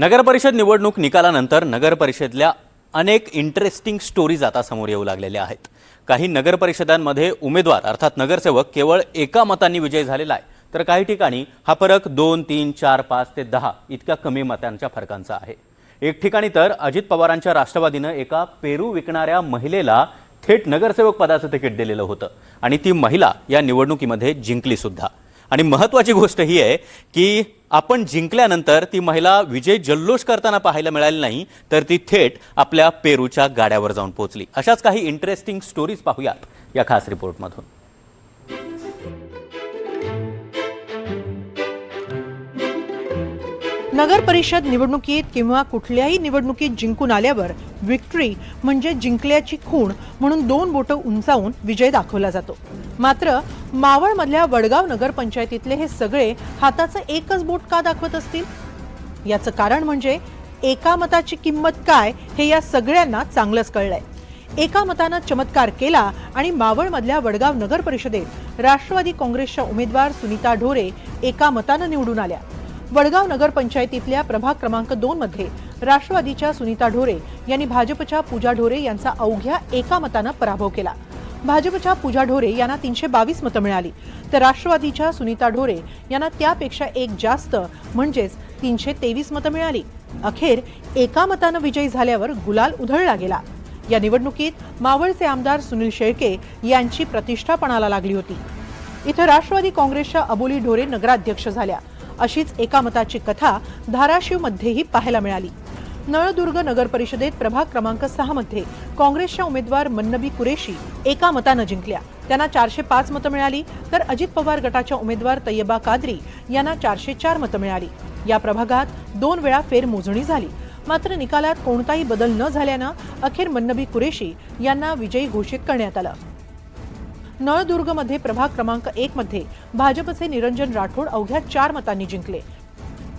नगरपरिषद निवडणूक निकालानंतर नगरपरिषदल्या अनेक इंटरेस्टिंग स्टोरीज आता समोर येऊ लागलेल्या आहेत. काही नगरपरिषदांमध्ये उमेदवार अर्थात नगरसेवक केवळ एका मतांनी विजय झालेला आहे. तर काही ठिकाणी हा फरक दोन तीन चार पाच ते दहा इतक्या कमी मतांच्या फरकांचा आहे. एक ठिकाणी तर अजित पवारांच्या राष्ट्रवादीनं एका पेरू विकणाऱ्या महिलेला थेट नगरसेवक पदाचं तिकीट दिलेलं होतं आणि ती महिला या निवडणुकीमध्ये जिंकली सुद्धा. आणि महत्त्वाची गोष्ट ही आहे की आपण जिंकल्यानंतर ती महिला विजय जल्लोष करताना पाहायला मिळाली नाही तर ती थेट आपल्या पेरूच्या गाड्यावर जाऊन पोहोचली. अशाच काही इंटरेस्टिंग स्टोरीज पाहूयात या खास रिपोर्टमधून नगर परिषद निवडणुकीत किंवा कुठल्याही निवडणुकीत जिंकून आल्यावर विक्ट्री म्हणजे जिंकल्याची खूण म्हणून दोन बोटं उंचावून विजय दाखवला जातो. मात्र मावळमधल्या वडगाव नगरपंचायतीतले हे सगळे हाताचं एकच बोट का दाखवत असतील? याचं कारण म्हणजे एका मताची किंमत काय हे या सगळ्यांना चांगलंच कळलंय. एका मतानं चमत्कार केला आणि मावळमधल्या वडगाव नगर परिषदेत राष्ट्रवादी काँग्रेसच्या उमेदवार सुनीता ढोरे एका मतानं निवडून आल्या. वडगाव नगरपंचायतीतल्या प्रभाग क्रमांक दोन मध्ये राष्ट्रवादीच्या सुनीता ढोरे यांनी भाजपच्या पूजा ढोरे यांचा अवघ्या एका मतानं पराभव केला. भाजपच्या पूजा ढोरे यांना तीनशे बावीस मतं मिळाली. तर राष्ट्रवादीच्या सुनीता ढोरे यांना त्यापेक्षा एक जास्त म्हणजेच तीनशे तेवीस मतं मिळाली. अखेर एका मतानं विजयी झाल्यावर गुलाल उधळला गेला. या निवडणुकीत मावळचे आमदार सुनील शेळके यांची प्रतिष्ठा पणाला लागली होती. इथं राष्ट्रवादी काँग्रेसच्या अबोली ढोरे नगराध्यक्ष झाल्या. अशीच एका मताची कथा धाराशिवमध्येही पाहायला मिळाली. नळदुर्ग नगर परिषदेत प्रभाग क्रमांक सहा मध्ये काँग्रेसच्या उमेदवार मन्नबी कुरेशी एका मतानं जिंकल्या. त्यांना चारशे पाच मतं मिळाली तर अजित पवार गटाच्या उमेदवार तय्यबा कादरी यांना चारशे चार मतं मिळाली. या प्रभागात दोन वेळा फेरमोजणी झाली. मात्र निकालात कोणताही बदल न झाल्यानं अखेर मन्नबी कुरेशी यांना विजयी घोषित करण्यात आलं. नळदुर्गमध्ये प्रभाग क्रमांक एक मध्ये भाजपचे निरंजन राठोड अवघ्या चार मतांनी जिंकले.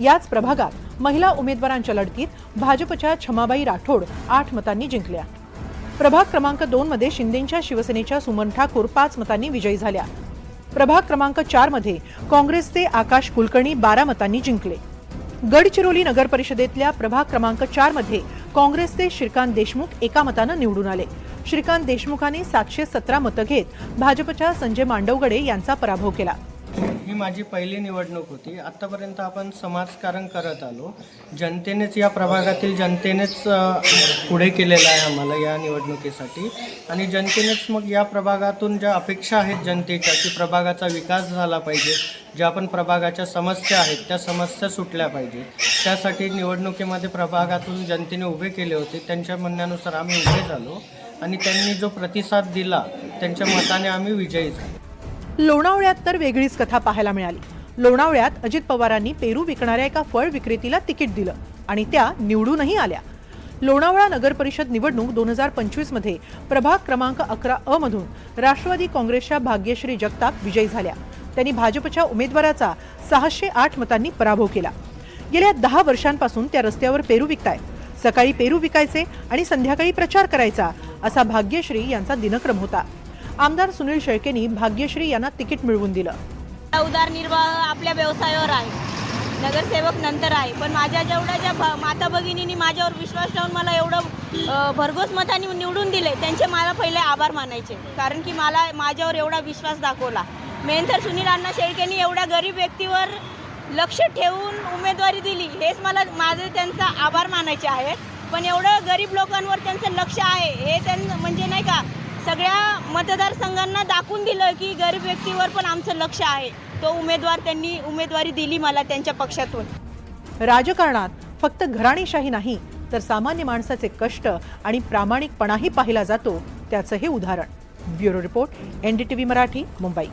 याच प्रभागात महिला उमेदवारांच्या लढतीत भाजपच्या छमाबाई राठोड आठ मतांनी जिंकल्या. प्रभाग क्रमांक दोन मध्ये शिंदेच्या शिवसेनेच्या सुमन ठाकूर पाच मतांनी विजयी झाल्या. प्रभाग क्रमांक चारमध्ये काँग्रेसचे आकाश कुलकर्णी बारा मतांनी जिंकले. गडचिरोली नगर परिषदेतल्या प्रभाग क्रमांक चारमध्ये काँग्रेसचे श्रीकांत देशमुख एका मतानं निवडून आले. श्रीकांत देशमुखांनी सातशे सतरा मतं घेत भाजपच्या संजय मांडवगडे यांचा पराभव केला. ही माझी पहिली निवडणूक होती. आत्तापर्यंत आपण समाजकारण करत आलो. जनतेनेच या प्रभागातील जनतेनेच पुढे केलेलं आहे आम्हाला या निवडणुकीसाठी. आणि जनतेनेच मग या प्रभागातून ज्या अपेक्षा आहेत जनतेच्या की प्रभागाचा विकास झाला पाहिजे. ज्या पण प्रभागाच्या समस्या आहेत त्या समस्या सुटल्या पाहिजेत त्यासाठी निवडणुकीमध्ये प्रभागातून जनतेने उभे केले होते. त्यांच्या म्हणण्यानुसार आम्ही उभे झालो. आणि त्यांनी जो प्रतिसाद दिला त्यांच्या मताने आम्ही विजयी झालो. लोणावळ्यात तर वेगळीच कथा पाहायला मिळाली. लोणावळ्यात अजित पवारांनी पेरू विकणाऱ्या एका फळ विक्रेतीला तिकीट दिलं आणि त्या निवडूनही आल्या. लोणावळा नगर परिषद निवडणूक दोन हजार पंचवीसमध्ये प्रभाग क्रमांक अकरा अ मधून राष्ट्रवादी काँग्रेसच्या भाग्यश्री जगताप विजयी झाल्या. त्यांनी भाजपच्या उमेदवाराचा सहाशे आठ मतांनी पराभव केला. गेल्या दहा वर्षांपासून त्या रस्त्यावर पेरू विकतायत सकाळी पेरू विकायचे आणि संध्याकाळी प्रचार करायचा असा भाग्यश्री यांचा दिनक्रम होता. आमदार सुनील शेळकेंनी भाग्यश्री यांना तिकीट मिळवून दिलं. उदारनिर्वाह आपल्या व्यवसायावर आहे. नगरसेवक नंतर आहे. पण माझ्या जेवढ्या ज्या माता भगिनींनी माझ्यावर विश्वास ठेवून मला एवढं भरघोस मताने निवडून दिले त्यांचे मला पहिले आभार मानायचे. कारण की मला माझ्यावर एवढा विश्वास दाखवला. मेन तर सुनील अण्णा शेळकेंनी एवढ्या गरीब व्यक्तीवर लक्ष ठेवून उमेदवारी दिली हेच मला माझे त्यांचा आभार मानायचे आहे पण एवढं गरीब लोकांवर त्यांचं लक्ष आहे हे त्यां म्हणजे नाही का सगळ्या मतदारसंघांना दाखवून दिलं की गरीब व्यक्तीवर पण आमचं लक्ष आहे. तो उमेदवार त्यांनी उमेदवारी दिली मला त्यांच्या पक्षातून. राजकारणात फक्त घराणेशाही नाही तर सामान्य माणसाचे कष्ट आणि प्रामाणिकपणाही पाहिला जातो त्याचं हे उदाहरण. Bureau report NDTV Marathi Mumbai.